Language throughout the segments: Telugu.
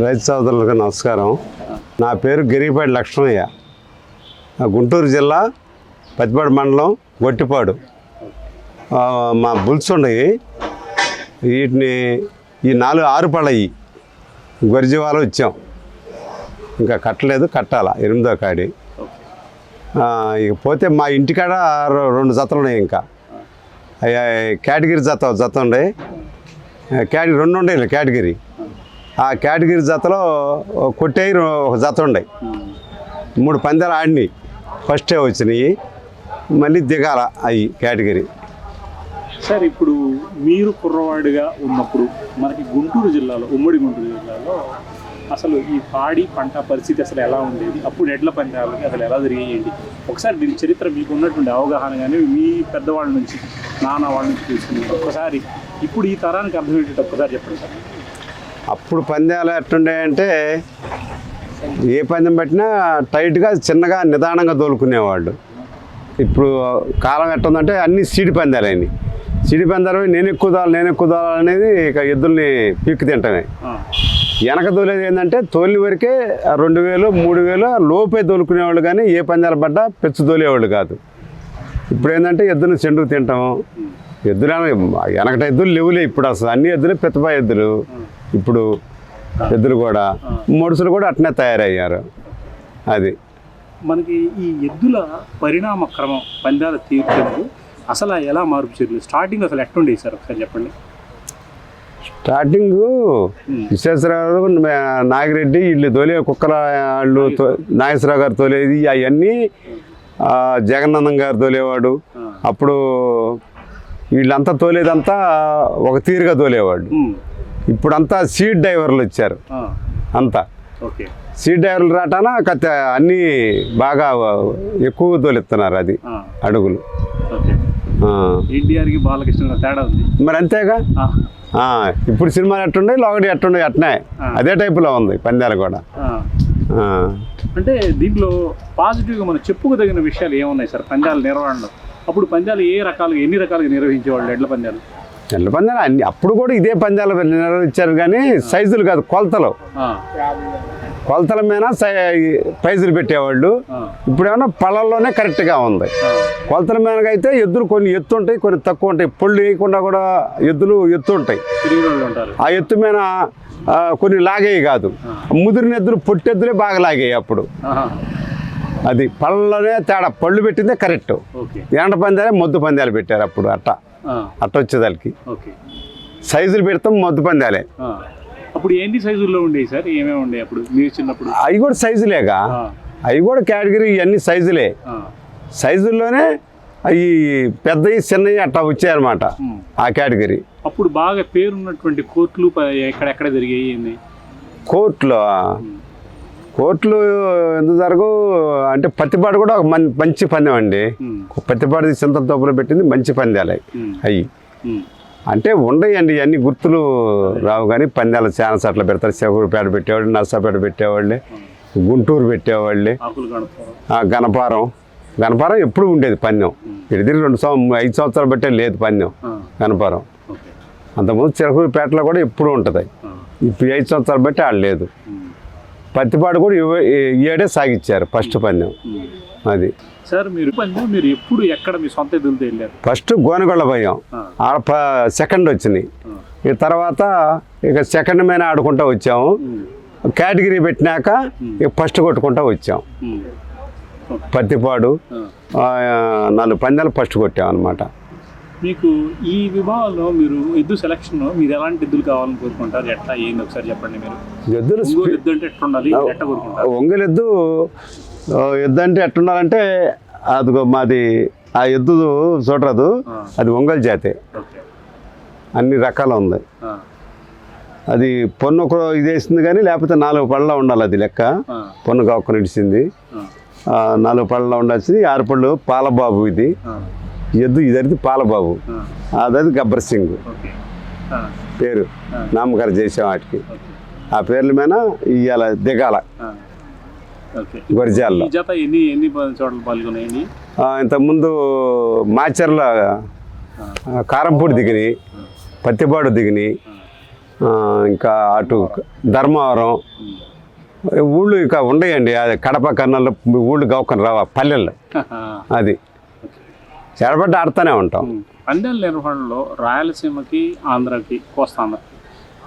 రైతు సోదరులకు నమస్కారం. నా పేరు గిరిపాటి లక్ష్మయ్య. గుంటూరు జిల్లా పత్తిపాడు మండలం గొట్టిపాడు. మా బుల్స్ వీటిని ఈ నాలుగు ఆరు పళ్ళయి గొరిజీవాలో ఇచ్చాం. ఇంకా కట్టలేదు కట్టాలా. ఎనిమిదో కాడి. ఇక పోతే మా ఇంటికాడ రెండు జతలు ఉన్నాయి ఇంకా. అయ్యా కేటగిరీ జత జత ఉండే. కేటగిరీ రెండు ఉండే కేటగిరీ. ఆ కేటగిరీ జతలో కొట్టేరు ఒక జత ఉన్నాయి మూడు పందాలు ఆడినాయి. ఫస్టే వచ్చినాయి మళ్ళీ దిగాల అవి కేటగిరీ. సార్ ఇప్పుడు మీరు కుర్రవాడిగా ఉన్నప్పుడు మనకి గుంటూరు జిల్లాలో ఉమ్మడి గుంటూరు జిల్లాలో అసలు ఈ పాడి పంట పరిస్థితి అసలు ఎలా ఉండేది? అప్పుడు ఎడ్ల పందాలకి అసలు ఎలా జరిగేయండి ఒకసారి దీని చరిత్ర మీకు ఉన్నటువంటి అవగాహన కానీ మీ పెద్దవాళ్ళ నుంచి నాన్న వాళ్ళ నుంచి తీసుకుని ఒక్కసారి ఇప్పుడు ఈ తరానికి అర్థమయ్యేటట్టు ఒక్కసారి చెప్పండి సార్. అప్పుడు పందాలు ఎట్టుండే ఏ పందెం పెట్టినా టైట్గా చిన్నగా నిదానంగా తోలుకునేవాళ్ళు. ఇప్పుడు కాలం ఎట్టుందంటే అన్ని సీడి పందాలు అయినాయి. సీడి పందాలు నేను ఎక్కువ దోవాలి నేను ఎక్కువ దోవాలి అనేది ఇక ఎద్దుల్ని పీక్కు తింటమే. వెనక తోలేది ఏంటంటే తోలిన వరకే రెండు వేలు మూడు వేలు లోపే తోలుకునేవాళ్ళు కానీ ఏ పందాలు పడ్డా పెచ్చు తోలేవాళ్ళు కాదు. ఇప్పుడు ఏంటంటే ఎద్దుని చెండుకు తింటాం ఎద్దులు వెనకట ఎద్దులు లేవులే ఇప్పుడు అసలు అన్ని ఎద్దులు పెద్దపా ఎద్దులు. ఇప్పుడు ఎద్దులు కూడా మొడుసులు కూడా అట్నే తయారయ్యారు. అది. మనకి ఈ ఎద్దుల పరిణామ క్రమం పందాల తీర్పులు అసలు ఎలా మార్పు చర్యలు స్టార్టింగ్ అసలు ఎట్టుండేది సార్? ఒకసారి చెప్పండి. స్టార్టింగ్ విశ్వేశ్వరరావు నాగిరెడ్డి వీళ్ళు తోలే కుక్కల వాళ్ళు నాగేశ్వరరావు గారు తోలేది అవన్నీ ఆ, జగన్నాథం గారు తోలేవాడు. అప్పుడు వీళ్ళంతా తోలేదంతా ఒక తీరుగా ఉమ్, ఇప్పుడంతా సీడ్ డ్రైవర్లు వచ్చారు. అంతా. ఓకే. సీడ్ డ్రైవర్లు రాటాన కథ అన్నీ బాగా ఎక్కువ తోలెత్తున్నారు అది అడుగులు. ఎన్టీఆర్కి బాలకృష్ణ తేడా ఉంది. మరి అంతేగా? ఇప్పుడు సినిమాలు ఎట్టుండే లోకటి ఎట్టుండే అట్నే. అదే టైపులో ఉంది పందాలు కూడా. అంటే దీంట్లో పాజిటివ్గా మనం చెప్పుకోదగిన విషయాలు ఏమున్నాయి సార్? పందాల నిర్వహణలో. అప్పుడు పందాలు ఏ రకాలుగా ఎన్ని రకాలుగా నిర్వహించేవాళ్ళు ఎడ్ల పందాలు? ఎల్ల పందాలు అన్ని. అప్పుడు కూడా ఇదే పందాలు నిర్వహించారు కానీ సైజులు కాదు కొలతలు. కొలతల మీద సై ప్రైజులు పెట్టేవాళ్ళు. ఇప్పుడు ఏమన్నా పళ్ళల్లోనే కరెక్ట్గా ఉంది. కొలతల మీద అయితే ఎద్దులు కొన్ని ఎత్తు ఉంటాయి కొన్ని తక్కువ ఉంటాయి. పొళ్ళు వేయకుండా కూడా ఎద్దులు ఎత్తు ఉంటాయి. ఆ ఎత్తు మీద కొన్ని లాగేవి కాదు. ముదిరిన ఎద్దులు పొట్టెద్దులే బాగా లాగేవి అప్పుడు. అది పళ్ళలోనే తేడా. పళ్ళు పెట్టిందే కరెక్ట్. ఎండ పందాలే మొద్దు పందాలు పెట్టారు అప్పుడు అట్ట. అట్ట వచ్చేదానికి ఓకే. సైజులు పెడతాం మొద్దు పందాలే. అప్పుడు ఎన్ని సైజుల్లో ఉండేవి సార్? ఏమేమి ఉండేవి అప్పుడు? మీరు చిన్నప్పుడు? అవి కూడా సైజులేగా? అవి కూడా కేటగిరీ ఇవన్నీ సైజులే. సైజుల్లోనే అవి పెద్దవి చిన్నవి అట్టా వచ్చాయన్నమాట. ఆ కేటగిరీ. అప్పుడు బాగా పేరున్నటువంటి కోర్టులు ఎక్కడెక్కడ జరిగాయి? కోర్టులో ఎందుకు జరగవు అంటే పత్తిపాడు కూడా ఒక మంచి పందెం అండి. పత్తిపాడు చింతల తోపులో పెట్టింది మంచి పందాలే అవి అంటే ఉండయండి అన్ని గుర్తులు రావు కానీ పందాలు చాలా చోట్ల పెడతారు. చెవురుపేట పెట్టేవాళ్ళు నర్సాపేట పెట్టేవాళ్ళే గుంటూరు పెట్టేవాళ్ళే గణపారం. గణపారం ఎప్పుడు ఉండేది పందెం. ఇది రెండు సంవత్సరం ఐదు సంవత్సరాలు బట్టే లేదు పందెం గణపారం. అంతకుముందు చిరకూరుపేటలో కూడా ఎప్పుడు ఉంటుంది. ఇప్పుడు ఐదు సంవత్సరాలు బట్టి ఆడలేదు పత్తిపాడు కూడా ఏడే సాగిచ్చారు ఫస్ట్ పందెం. ఉమ్. అది. సార్ మీరు మీరు ఎప్పుడు ఎక్కడ మీ సొంత ఎదురుతో వెళ్ళారు? ఫస్ట్ ఆడ ప- సెకండ్ వచ్చినాయి. ఈ తర్వాత ఇక సెకండ్ మీద ఆడుకుంటూ వచ్చాము. ఉమ్, కేటగిరీ పెట్టినాక ఇక ఫస్ట్ కొట్టుకుంటూ వచ్చాం. పత్తిపాడు. నాలుగు పందాలు ఫస్ట్ కొట్టాం అనమాట మీకు ఈ విభాగంలో మీరు ఎద్దు సెలక్షన్ మీరు ఎలాంటి ఎద్దులు కావాలని కోరుకుంటారు? ఎట్లా ఏంది? ఒకసారి చెప్పండి మీరు. ఎద్దులు ఎద్దు అంటే ఎట్లా ఉండాలి ఎట్లా కోరుకుంటారు? ఒంగోలు ఎద్దు ఎద్దు అంటే ఎట్టుండాలంటే అదిగో మాది ఆ ఎద్దు చూడరాదు. అది ఒంగోలు జాతే. అన్ని రకాలు ఉంది. అది పొన్ను ఒక ఇది వేసింది కానీ లేకపోతే నాలుగు పళ్ళ ఉండాలి అది లెక్క. పొన్ను కాకుండా ఇడిచింది నాలుగు పళ్ళ ఉండాల్సింది. ఆరు పళ్ళు పాలబాబు ఇది. ఎద్దు ఇదరిది పాలబాబు. అదది గబ్బర్ సింగ్. పేరు. ఆ. నామకరణ చేసాం వాటికి. ఆ పేర్ల మీద ఇవాళ దిగాల. గొరిజాల్లో. ఇంతకుముందు మాచర్ల కారంపూడి దిగినాయి పత్తిపాడు దిగినాయి ఆ, ఇంకా అటు ధర్మవరం. ఊళ్ళు ఇంకా ఉండయండి అది కడప కర్నూలు ఊళ్ళు గౌకని రావా పల్లెల్లో. అది. చెడబడ్డ ఆడుతూనే ఉంటాం. పందాల నిర్వహణలో రాయలసీమకి ఆంధ్రాకి కోస్తాంధ్రకి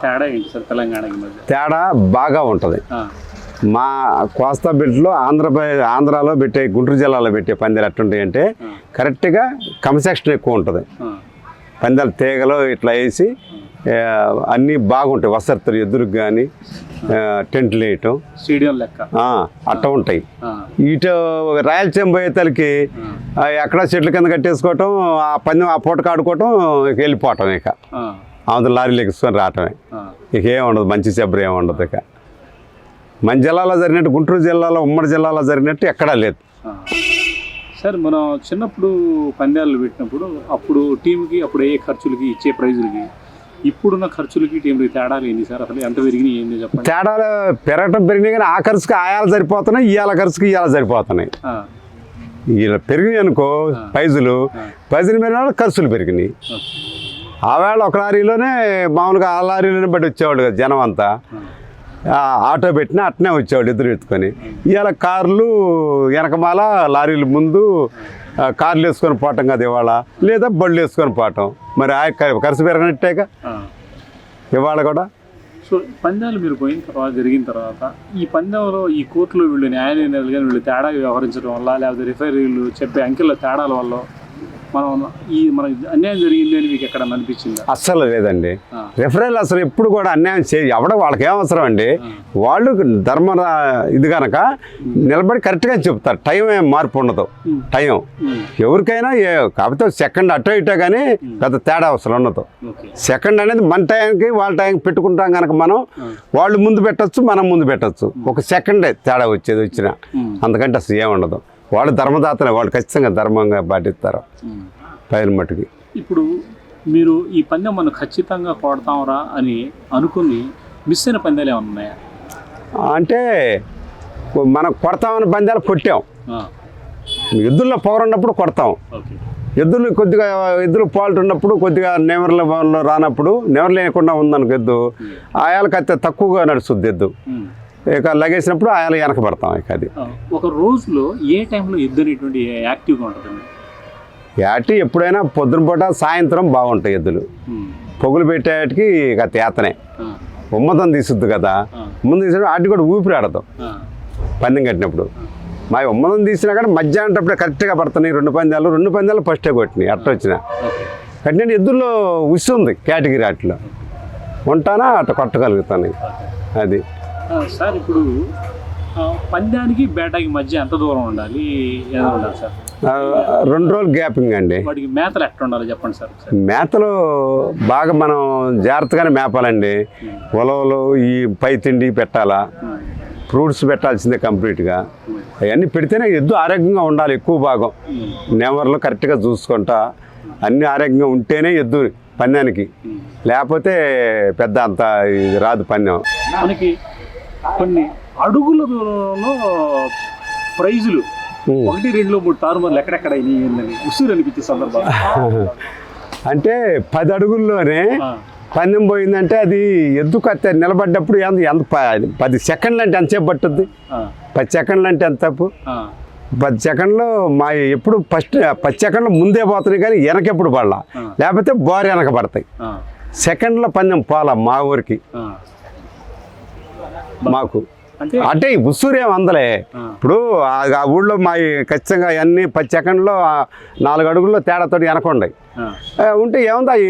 తేడా ఏంటి సార్? తెలంగాణకి మధ్య? తేడా బాగా ఉంటుంది. మా కోస్తా బెల్ట్లో ఆంధ్రప్రదేశ్ ఆంధ్రాలో పెట్టే గుంటూరు జిల్లాలో పెట్టే పందాలు ఎట్టుంటాయి అంటే కరెక్ట్గా కన్స్ట్రక్షన్ ఎక్కువ ఉంటుంది. పందాలు తీగలు ఇట్లా వేసి అన్నీ బాగుంటాయి. వసతులు ఎదురుకు కానీ టెంట్లు వేయటం. స్టేడియం లెక్క. ఆ, అట్ట ఉంటాయి. ఇటు రాయలసీమ పోయేతలకి ఎక్కడ చెట్ల కింద కట్టేసుకోవటం ఆ పందెం ఆ పూట కాడుకోవటం ఇక వెళ్ళిపోవటం ఇక. అవతల లారీలు ఎక్కించుకొని రావటమే. ఇక ఏం ఉండదు మంచి చెబ్బరి ఏమి ఉండదు ఇక. మన జిల్లాలో జరిగినట్టు గుంటూరు జిల్లాలో ఉమ్మడి జిల్లాలో జరిగినట్టు ఎక్కడా లేదు. సార్ మనం చిన్నప్పుడు పందాలు పెట్టినప్పుడు అప్పుడు టీంకి అప్పుడు ఏ ఖర్చులకి ఇచ్చే ప్రైజులకి ఇప్పుడున్న ఖర్చులకి టీంలకి తేడాలు ఏంది సార్? అసలు ఎంత పెరిగినాయి ఏంది చెప్పండి? తేడాలు పెరగటం పెరిగినాయి కానీ ఆ ఖర్చుకి ఆయాలు సరిపోతున్నాయి ఇవాళ ఖర్చుకి ఇవాళ సరిపోతున్నాయి. ఇలా పెరిగినాయి అనుకో ప్రైజులు ప్రైజులు పెరిగిన వాళ్ళు ఖర్చులు పెరిగినాయి. ఆవేళ ఒక లారీలోనే మామూలుగా ఆ లారీలోనే బట్టి వచ్చేవాళ్ళు కదా జనం అంతా. ఆటో పెట్టినా అట్నే వచ్చేవాళ్ళు ఎదురు ఎత్తుకొని. ఇవాళ కార్లు వెనకమాల లారీలు ముందు కార్లు వేసుకొని పోవటం కదా ఇవాళ. లేదా బళ్ళు వేసుకొని పోవటం. మరి ఆ ఖ- ఖర్చు పెరగనట్టేగా? ఇవాళ కూడా. సో పందాలు మీరు పోయిన తర్వాత జరిగిన తర్వాత ఈ పందెంలో ఈ కోర్టులో వీళ్ళు న్యాయ నిర్ణయాలు కానీ వీళ్ళు తేడా వ్యవహరించడం వల్ల లేకపోతే రిఫరీలు చెప్పే అంకెల తేడాల వల్ల మనం ఈ మనకి అన్యాయం జరిగింది అని మీకు ఎక్కడ అనిపించిందా? అస్సలు లేదండి. రెఫరల్ అసలు ఎప్పుడు కూడా అన్యాయం చేయ ఎవడ వాళ్ళకి ఏం అవసరం అండి? వాళ్ళు ధర్మ ఇది కనుక నిలబడి కరెక్ట్గా చెప్తారు. టైం ఏం మార్పు ఉండదు. టైం ఎవరికైనా కాకపోతే సెకండ్ అటో ఇటో కానీ పెద్ద తేడా అవసరం ఉండదు. సెకండ్ అనేది మన టైంకి వాళ్ళ టైంకి పెట్టుకుంటాం కనుక మనం వాళ్ళు ముందు పెట్టొచ్చు మనం ముందు పెట్టొచ్చు. ఒక సెకండే తేడా వచ్చేది వచ్చిన. అందుకంటే అసలు ఏం ఉండదు. వాళ్ళు ధర్మదాతలే వాళ్ళు ఖచ్చితంగా ధర్మంగా పాటిస్తారు. పైన మట్టుకి. ఇప్పుడు మీరు ఈ పందెం మనం ఖచ్చితంగా కొడతాంరా అని అనుకుని మిస్ అయిన పందాలు ఏమైనా ఉన్నాయా? అంటే మనం కొడతామని పందాలు కొట్టాం. ఎద్దుల్లో పవర్ ఉన్నప్పుడు కొడతాం. ఎద్దులు కొద్దిగా ఎద్దులు పాల్ట్ ఉన్నప్పుడు కొద్దిగా నెవర్ల రానప్పుడు నెవర్ లేకుండా ఉందనుకో ఎద్దు ఆయాలకు అయితే తక్కువగా నడుస్తుంది ఎద్దు. ఇక లగేసినప్పుడు ఆయాలు వెనక పడతాం ఇక అది. ఒక రోజులో ఏ టైంలో ఎద్దు అనేటువంటి యాక్టివ్గా ఉంటుందండి? యాటి ఎప్పుడైనా పొద్దున పూట సాయంత్రం బాగుంటాయి ఎద్దులు. పొగులు పెట్టేటికి ఇక తేతనే. ఉమ్మతం తీసుద్ది కదా. ముందు తీసినప్పుడు వాటి కూడా ఊపిరి ఆడతాం. పందెం కట్టినప్పుడు. మా ఉమ్మతం తీసినా కానీ మధ్యాహ్నం కరెక్ట్గా పడుతున్నాయి. రెండు పందాలు రెండు పందాలు ఫస్టే కొట్టినాయి. అట్ట వచ్చిన. కట్టిన ఎద్దుల్లో ఉసి ఉంది కేటగిరీ అట్లా ఉంటానా అట్ట కొట్టగలుగుతాను. అది. సార్ ఇప్పుడు పందానికి బేటాకి మధ్య ఎంత దూరం ఉండాలి? ఏదో ఉండాలి సార్? రెండు రోజులు గ్యాపింగ్ అండి. వాటికి మేతలు ఎట్లా ఉండాలి చెప్పండి సార్ మేతలు బాగా మనం జాగ్రత్తగానే మేపాలండి. ఉలవలు ఈ పై తిండి పెట్టాలా ఉమ్, ఫ్రూట్స్ పెట్టాల్సిందే కంప్లీట్గా. అవన్నీ పెడితేనే ఎద్దు ఆరోగ్యంగా ఉండాలి ఎక్కువ భాగం. ఉమ్, నెవర్లు కరెక్ట్గా చూసుకుంటా అన్ని ఆరోగ్యంగా ఉంటేనే ఎద్దు పందానికి. లేకపోతే పెద్ద అంత ఇది రాదు పందెం. మనకి కొన్ని అడుగుల దూరంలో ప్రైజులు. ఒకటి రెండు మూడు తారుమార్లు ఎక్కడెక్కడ అయినాయి ఉసురు అనిపించే సందర్భం అంటే పది అడుగుల్లోనే పందెం పోయిందంటే అది ఎద్దు కత్తే నిలబడ్డప్పుడు ఎంత ఎంత పది సెకండ్లు అంటే ఎంతసేపు పట్టుద్ది? పది సెకండ్లు అంటే ఎంత తప్పు పది సెకండ్లు మా ఎప్పుడు ఫస్ట్ పది సెకండ్లు ముందే పోతున్నాయి కానీ వెనకెప్పుడు పడలా. లేకపోతే బోర్ వెనక పడతాయి. సెకండ్ల పందెం పోలా మా ఊరికి? మాకు. అంటే ఈ ఉస్సూరు అందలే. ఇప్పుడు ఆ ఊళ్ళో మా ఖచ్చితంగా అన్ని పది సెకండ్లో నాలుగు అడుగుల్లో తేడాతోటి వెనకుండాయి. ఉంటే ఏముంది అవి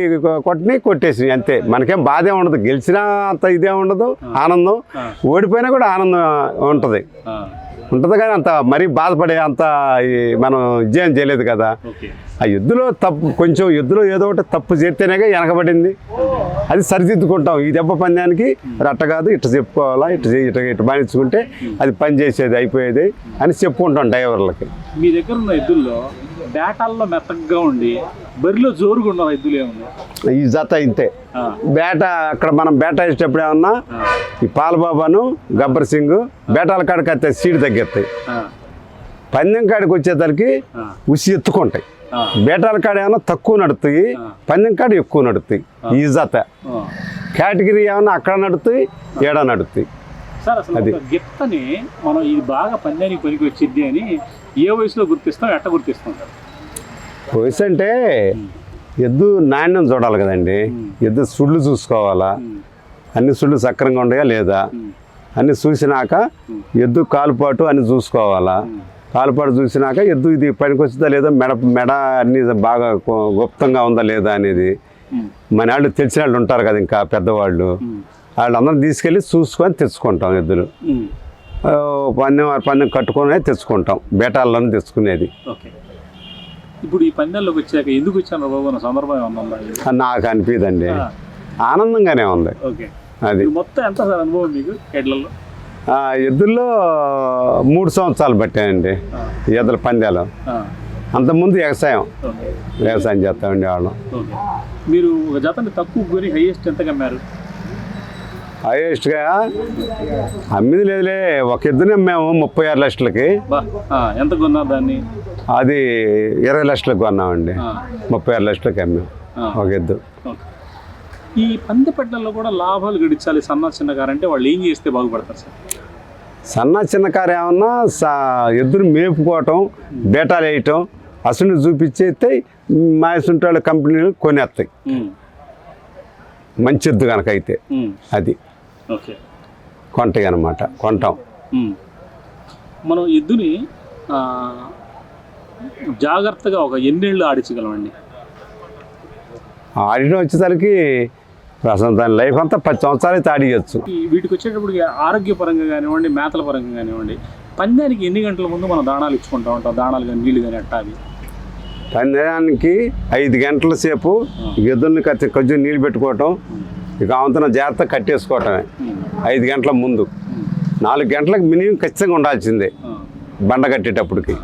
కొట్టిని కొట్టేసి అంతే. మనకేం బాధ ఉండదు. గెలిచినా అంత ఇదే ఉండదు ఆనందం. ఓడిపోయినా కూడా ఆనందం ఉంటుంది. ఉంటుంది కానీ అంత మరీ బాధపడే అంత ఈ మనం విజయం చేయలేదు కదా. ఆ ఎద్దులో తప్పు కొంచెం ఎద్దులో ఏదో ఒకటి తప్పు చేస్తేనేగా వెనకబడింది. అది సరిదిద్దుకుంటాం. ఈ దెబ్బ పందానికి రట్ట కాదు ఇట్ట చెప్పుకోవాలా ఇట్ట చేయి, ఇట్ట బానించుకుంటే అది పని చేసేది అయిపోయేది అని చెప్పుకుంటాం డ్రైవర్లకి. మీ దగ్గర ఉన్న ఎద్దుల్లో బేటాల్లో మెత్తగా ఉండి బరిలో జోరుగా ఉన్న ఎద్దులు ఏమున్నాయి ఈ జత ఇంతే. బేట అక్కడ మనం బేట వేసేటప్పుడు ఏమన్నా ఈ పాలబాబాను గబ్బర్ సింగ్ బేటాల కాడికి వస్తే సీడ్ తగ్గేస్తాయి. పందెం కాడికి వచ్చేసరికి ఉసి ఎత్తుకుంటాయి. బేటాల కాడ ఏమన్నా తక్కువ నడుతాయి. పందెం కాడ ఎక్కువ నడుతాయి ఈ జత. కేటగిరీ ఏమన్నా అక్కడ నడుస్తాయి ఏడ నడుస్తాయి. సార్ అసలు గిత్తని మనం ఇది బాగా పందానికి పనికి వచ్చింది అని ఏ వయసులో గుర్తిస్తాం ఎట్ట గుర్తిస్తాం సార్? వయసు అంటే ఎద్దు నాణ్యం చూడాలి కదండి. ఎద్దు సుళ్ళు చూసుకోవాలా? అన్ని సుళ్ళు సక్రంగా ఉన్నాయా లేదా? అన్ని చూసినాక ఎద్దు కాలుపాటు అన్ని చూసుకోవాలా? కాలుపాటు చూసినాక ఎద్దు ఇది పనికొచ్చిందా లేదా? మెడ మెడ అన్ని బాగా గుప్తంగా ఉందా లేదా అనేది మన వాళ్ళు తెలిసిన వాళ్ళు ఉంటారు కదా ఇంకా పెద్దవాళ్ళు. వాళ్ళందరం తీసుకెళ్ళి చూసుకొని తెచ్చుకుంటాం ఎద్దులు. పందెం పందెం కట్టుకొని తెచ్చుకుంటాం. బేటాలను తెచ్చుకునేది. ఓకే. ఇప్పుడు ఈ పందాల్లోకి వచ్చాక ఎందుకు వచ్చాను బాబు? సందర్భం నాకు అనిపిదండి. ఆనందంగానే ఉంది. ఓకే. అది. మొత్తం ఎంత సార్ అనుభవం మీకు ఎడ్లలో ఎద్దుల్లో మూడు సంవత్సరాలు పట్టాయండి ఆ, ఎద్దుల పందాలు. అంతకుముందు వ్యవసాయం. వ్యవసాయం చేస్తా ఉండేవాళ్ళం ఓకే. మీరు ఒక జతని తక్కువ కొని హైయెస్ట్ ఎంత అమ్మారు హైయెస్ట్గా అమ్మిది లేదులే. ఒక ఎద్దుని అమ్మాము ముప్పై ఆరు లక్షలకి. ఎంత దాన్ని? అది ఇరవై లక్షలకు కొన్నామండి. ముప్పై ఆరు లక్షలకి అమ్మాం ఆ, ఒక ఓకే. ఈ పందెపట్లలో కూడా లాభాలు గడించాలి సన్న చిన్నకారు అంటే వాళ్ళు ఏం చేస్తే బాగుపడతారు సార్? సన్న చిన్నకారు ఏమన్నా సా ఎద్దుని మేపుకోవటం బేటాలు వేయటం అసలు చూపించేస్తే మా వాళ్ళ కంపెనీలు కొనేస్తాయి. ఉమ్, మంచి ఎద్దు కనుక అయితే. అది. కొంటాయి అనమాట కొంటాం. మనం ఎద్దుని జాగ్రత్తగా ఒక ఎన్నేళ్ళు ఆడించగలమండి? ఆడిన వచ్చేసరికి అసలు దాని లైఫ్ అంతా పది సంవత్సరాలు ఈ వీటికి వచ్చేటప్పుడు ఆరోగ్యపరంగా కానివ్వండి మేతల పరంగా కానివ్వండి పందానికి ఎన్ని గంటల ముందు మనం దాణాలు ఇచ్చుకుంటా ఉంటాం? దాణాలు కానీ నీళ్ళు కానీ అట్టా అవి? పందానికి ఐదు గంటల సేపు ఎద్దుల్ని కొంచెం నీళ్ళు పెట్టుకోవటం ఇక అవంతన జాగ్రత్త కట్టేసుకోవటమే. ఐదు గంటల ముందు. నాలుగు గంటలకు మినిమం ఖచ్చితంగా ఉండాల్సిందే. బండ కట్టేటప్పటికి.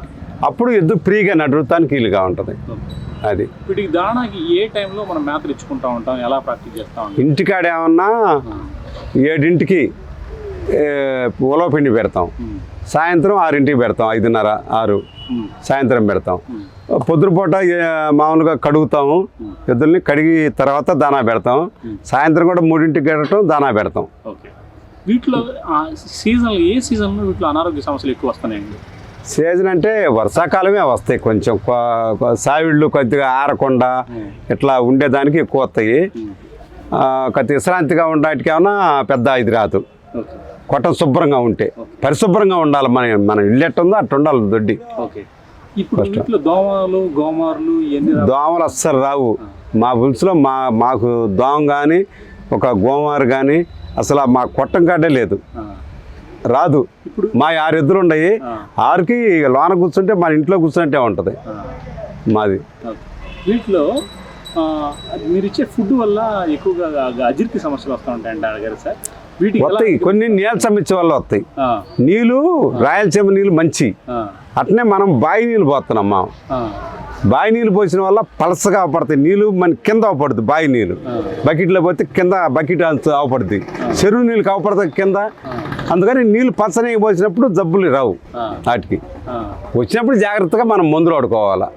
అప్పుడు ఎద్దు ఫ్రీగా నడుతానికి వీలుగా ఉంటుంది. అది. వీటికి ఏ టైంలో మనం మేతలు ఇచ్చుకుంటా ఉంటాం? ఎలా ప్రాక్టీస్ చేస్తూ ఉంటాం? ఇంటికాడ ఏమన్నా ఏడింటికి ఏ, ఉలవ పిండి పెడతాం సాయంత్రం ఆరింటికి పెడతాం ఐదున్నర ఆరు. సాయంత్రం పెడతాం. పొద్దుపూట మామూలుగా కడుగుతాము. ఎద్దుల్ని కడిగి తర్వాత దానా పెడతాం. సాయంత్రం కూడా మూడింటికి కడటం దానా పెడతాం. వీటిలో సీజన్ ఏ సీజన్లో వీటిలో అనారోగ్య సమస్యలు ఎక్కువ వస్తున్నాయండి? సీజన్ అంటే వర్షాకాలమే వస్తాయి కొంచెం. సావిళ్ళు కొద్దిగా ఆరకుండా ఇట్లా ఉండేదానికి ఎక్కువ వస్తాయి. ఉమ్, ఆ, కొద్ది విశ్రాంతిగా ఏమన్నా పెద్ద ఇది రాదు. ఓకే. కొట్టం శుభ్రంగా ఉంటే పరిశుభ్రంగా ఉండాలి మన మన ఇల్లు ఎట్టుందో అట్టు ఉండాలి దొడ్డి. దోమలు గోమార్లు దోమలు అస్సలు రావు. మా పులుసులో మా మాకు దోమ కానీ ఒక గోమారు కానీ అసలు మా కొట్టం కాడే లేదు. రాదు. ఇప్పుడు మా ఆరు ఎద్దులు ఉన్నాయి ఆరుకి లోన కూర్చుంటే మన ఇంట్లో కూర్చున్నట్టే ఉంటుంది. మాది. వీటిలో మీరు ఇచ్చే ఫుడ్ వల్ల ఎక్కువగా అ- అజీర్తి సమస్యలు వస్తూ ఉంటాయండి అడిగారు సార్. వస్తాయి. కొన్ని నీళ్ళ ఇచ్చే వల్ల వస్తాయి. నీళ్ళు రాయలసీమ నీళ్ళు మంచి. అట్నే మనం బావి నీళ్ళు పోతున్నాం మా. బావి నీళ్ళు పోసిన వల్ల పలసగా అవపడతాయి నీళ్ళు మన కింద అవపడుతుంది బావి నీళ్ళు. బకెట్లో పోతే కింద బకెట్ అంత అవపడుతుంది చెరువు నీళ్ళకి అవపడతాయి కింద. అందుకని నీళ్ళు పచ్చని పోసినప్పుడు జబ్బులు రావు వాటికి. వచ్చినప్పుడు జాగ్రత్తగా మనం మందులు వాడుకోవాలా.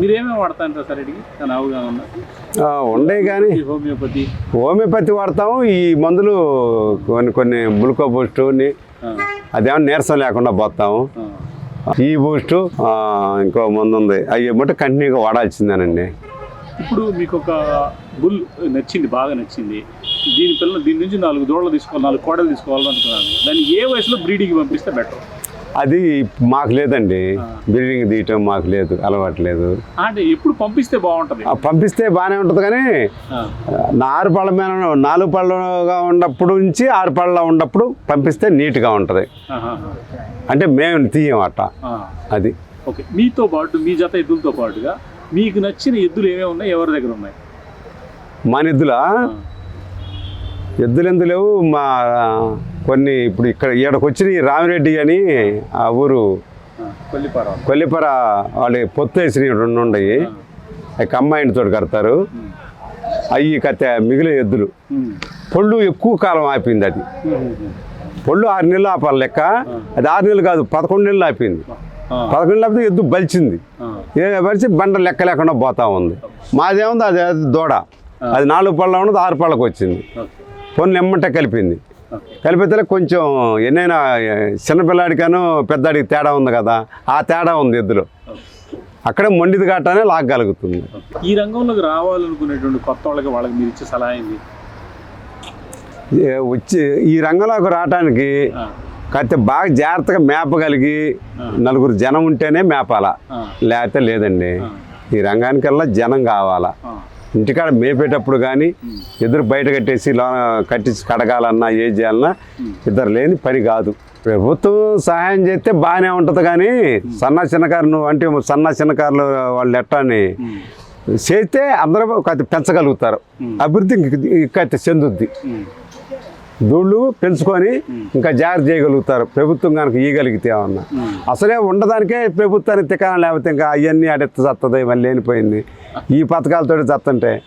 మీరేమేమి వాడతారు సార్ ఇడికి? కానీ అవగాహన? ఉందా? ఉండే కానీ హోమియోపతి? హోమియోపతి వాడతాము. ఈ మందులు కొన్ని కొన్ని బుల్కో బూస్ట్ ఆ, అదేమో నీరసం లేకుండా పోతాము. ఈ బూస్టు ఇంకో మందు ఉంది. అవి ఏమంటే కంటిన్యూగా వాడాల్సిందేనండి. ఇప్పుడు మీకు ఒక బుల్ నచ్చింది బాగా నచ్చింది. దీని పిల్లలు దీని నుంచి నాలుగు దూడలు తీసుకోవాలి నాలుగు కోడలు తీసుకోవాలని అనుకున్నాను దాన్ని ఏ వయసులో బ్రీడింగ్కి పంపిస్తే బెటర్? అది మాకు లేదండి. బిల్డింగ్ తీయటం మాకు లేదు అలవాటు లేదు. అంటే ఎప్పుడు పంపిస్తే బాగుంటుంది? పంపిస్తే బాగానే ఉంటుంది కానీ నా ఆరు పళ్ళ మీద నాలుగు పళ్ళగా ఉన్నప్పుడు నుంచి ఆరు పళ్ళ ఉన్నప్పుడు పంపిస్తే నీట్గా ఉంటుంది. అంటే మేము తీయం అట్ట. అది. ఓకే. మీతో పాటు మీ జత ఎద్దులతో పాటుగా మీకు నచ్చిన ఎద్దులు ఏమేమి ఉన్నాయి? ఎవరి దగ్గర ఉన్నాయి? మన ఎద్దుల? ఎద్దులు ఎందుకు లేవు? మా కొన్ని ఇప్పుడు ఇక్కడ ఈడకు వచ్చిన రామిరెడ్డి అని ఆ ఊరు కొల్లిపారం కొల్లిపర వాళ్ళు పొత్తు వేసిన రెండు ఉన్నాయి అవి తోటి కడతారు. అవి కత్తే మిగిలిన ఎద్దులు. పొళ్ళు ఎక్కువ కాలం ఆపింది అది. పొళ్ళు ఆరు నెలలు ఆపాలి లెక్క. అది ఆరు నెలలు కాదు పదకొండు నెలలు ఆపింది పదకొండు నెలలు ఆపితే ఎద్దు బలిచింది. ఏ బలిచి బండ లెక్క లేకుండా పోతా ఉంది. మాదేముంది అది అది దూడ. అది నాలుగు పళ్ళ ఉన్నది ఆరు పళ్ళకి వచ్చింది. పొన్ను ఎమ్మంటే కలిపింది. కలిపితే కొంచెం ఎన్నైనా చిన్నపిల్లాడికను పెద్దాడికి తేడా ఉంది కదా ఆ తేడా ఉంది ఎద్దులో. ఓకే. అక్కడే మొండిది కాటానే లాగగలుగుతుంది. ఈ రంగంలోకి రావాలనుకునేటువంటి కొత్త వాళ్ళకి వాళ్ళకి మీరు ఇచ్చే సలహా ఏంది వచ్చి ఈ రంగంలోకి రావడానికి ఆ, కాకపోతే బాగా జాగ్రత్తగా మేపగలిగి నలుగురు జనం ఉంటేనే మేపాల? లేకపోతే లేదండి. ఈ రంగానికల్లా జనం కావాలా? ఇంటికాడ మేపేటప్పుడు కానీ ఎదురు బయట కట్టేసి లోన కట్టించి కడగాలన్నా ఏ చేయాలన్నా ఇద్దరు లేని పని కాదు. ప్రభుత్వం సహాయం చేస్తే బాగానే ఉంటుంది కానీ సన్న చిన్నకారు నువ్వు అంటే సన్న చిన్నకారులు వాళ్ళు ఎట్టాని ఉమ్, చేస్తే అందరూ పెంచగలుగుతారు. అభివృద్ధి ఇంకా చెందుద్ది. దూళ్ళు పెంచుకొని ఇంకా జాగ్రత్త చేయగలుగుతారు. ప్రభుత్వం కనుక ఇయ్యగలిగితే ఏమన్నా. ఉమ్. అసలే ఉండదానికే ప్రభుత్వానికి తికాణం లేకపోతే ఇంకా అవన్నీ అడెత్త చస్తుంది మళ్ళీ లేనిపోయింది. ఈ పథకాలతో చత్తంటే.